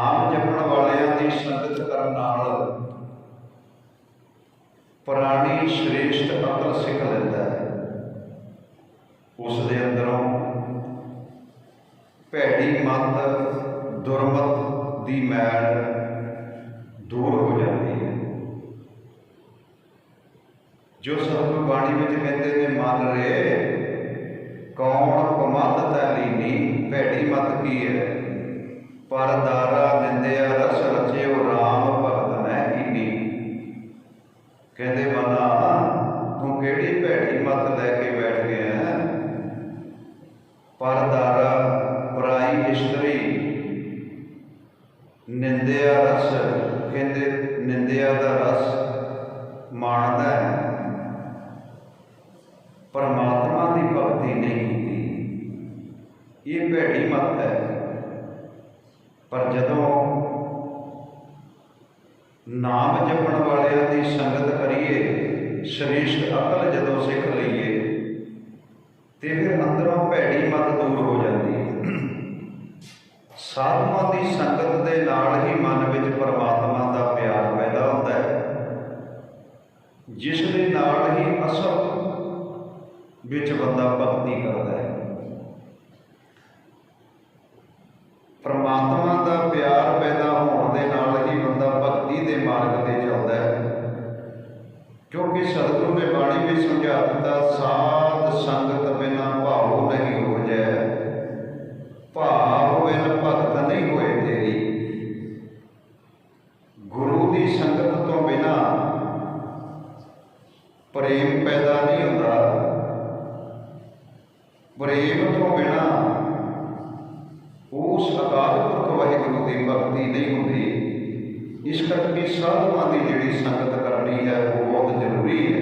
ਨਾਮ ਜਪਣ ਵਾਲਿਆਂ ਦੀ ਸੰਗਤ ਕਰਨ ਨਾਲ ਪ੍ਰਾਣੀ ਸ਼੍ਰੇਸ਼ਟ ਅਕਲ ਸਿੱਖ ਲੈਂਦਾ ਹੈ। ਉਸ ਦੇ ਅੰਦਰੋਂ ਭੈੜੀ ਮਤ, ਦੁਰਮਤ ਦੀ ਮੈਲ ਦੂਰ ਹੋ ਜਾਂਦੀ ਹੈ। ਜੋ ਸਤਿਗੁਰੂ ਬਾਣੀ ਵਿੱਚ ਕਹਿੰਦੇ ਨੇ, ਮਨ ਰੇ, ਕੌਣ ਕਮਤ ਤੈਲੀਨੀ ਭੈੜੀ ਮਤ ਕੀ ਹੈ? ਪਰ ਕਹਿੰਦੇ ਮਨਾ ਤੂੰ ਕਿਹੜੀ ਭੈੜੀ ਮਤ ਲੈ ਕੇ ਬੈਠ ਗਿਆ ਹੈ? ਪਰਾਈ ਇਸ਼ਤਰੀ, ਨਿੰਦਿਆ ਰਸ, ਕਹਿੰਦੇ ਨਿੰਦਿਆ ਦਾ ਰਸ ਮਾਣਦਾ ਹੈ। ਪਰਮਾਤਮਾ ਦੀ ਭਗਤੀ ਨਹੀਂ ਕੀਤੀ ਇਹ ਭੈੜੀ ਮਤ ਹੈ। ਪਰ ਜਦ ਨਾਮ ਜਪਣ ਵਾਲਿਆਂ ਦੀ ਸੰਗਤ ਕਰੀਏ, ਸ਼੍ਰੇਸ਼ਟ ਅਕਲ ਜਦੋਂ ਸਿੱਖ ਲਈਏ, ਤੇ ਫਿਰ ਅੰਦਰੋਂ ਭੈੜੀ ਮਤ ਦੂਰ ਹੋ ਜਾਂਦੀ ਹੈ। ਸਾਧੂਆਂ ਦੀ ਸੰਗਤ ਦੇ ਨਾਲ ਹੀ ਮਨ ਵਿੱਚ ਪਰਮਾਤਮਾ ਦਾ ਪਿਆਰ ਪੈਦਾ ਹੁੰਦਾ ਹੈ। ਜਿਸ ਦੇ ਨਾਲ ਹੀ ਅਸਲ ਵਿੱਚ ਬੰਦਾ ਭਗਤੀ ਕਰਦਾ ਹੈ। ਪਰਮਾਤਮਾ ਦਾ ਪਿਆਰ ਪੈਦਾ ਹੋਣ ਦੇ ਨਾਲ ਮਾਰਗ ਤੇ ਚੱਲਦਾ ਹੈ। ਕਿਉਂਕਿ ਸਤਿਗੁਰੂ ਨੇ ਬਾਣੀ ਵਿੱਚ ਸਮਝਾ ਦਿੱਤਾ, ਸਾਧ ਸੰਗਤ ਬਿਨਾ ਭਾਉ ਨਹੀਂ ਹੋ ਉਪਜੈ। ਭਾਵ ਬਿਨ ਭਗਤ ਨਹੀਂ ਹੋਏ ਤੇਰੀ। ਗੁਰੂ ਦੀ ਸੰਗਤ ਤੋਂ ਬਿਨਾ ਪ੍ਰੇਮ ਪੈਦਾ ਨਹੀਂ ਹੁੰਦਾ। ਪ੍ਰੇਮ ਤੋਂ ਬਿਨਾ ਉਸ ਅਕਾਲ ਪੁਰਖ ਵਾਹਿਗੁਰੂ ਦੀ ਭਗਤੀ ਨਹੀਂ ਹੁੰਦੀ। ਇਸ ਕਰਕੇ ਸਾਧੂਆਂ ਦੀ ਜਿਹੜੀ ਸੰਗਤ ਕਰਨੀ ਹੈ, ਉਹ ਬਹੁਤ ਜ਼ਰੂਰੀ ਹੈ।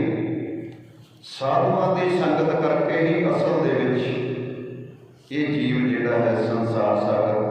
ਸਾਧੂਆਂ ਦੀ ਸੰਗਤ ਕਰਕੇ ਹੀ ਅਸਲ ਦੇ ਵਿੱਚ ਇਹ ਜੀਵ ਜਿਹੜਾ ਹੈ ਸੰਸਾਰ ਸਾਗਰ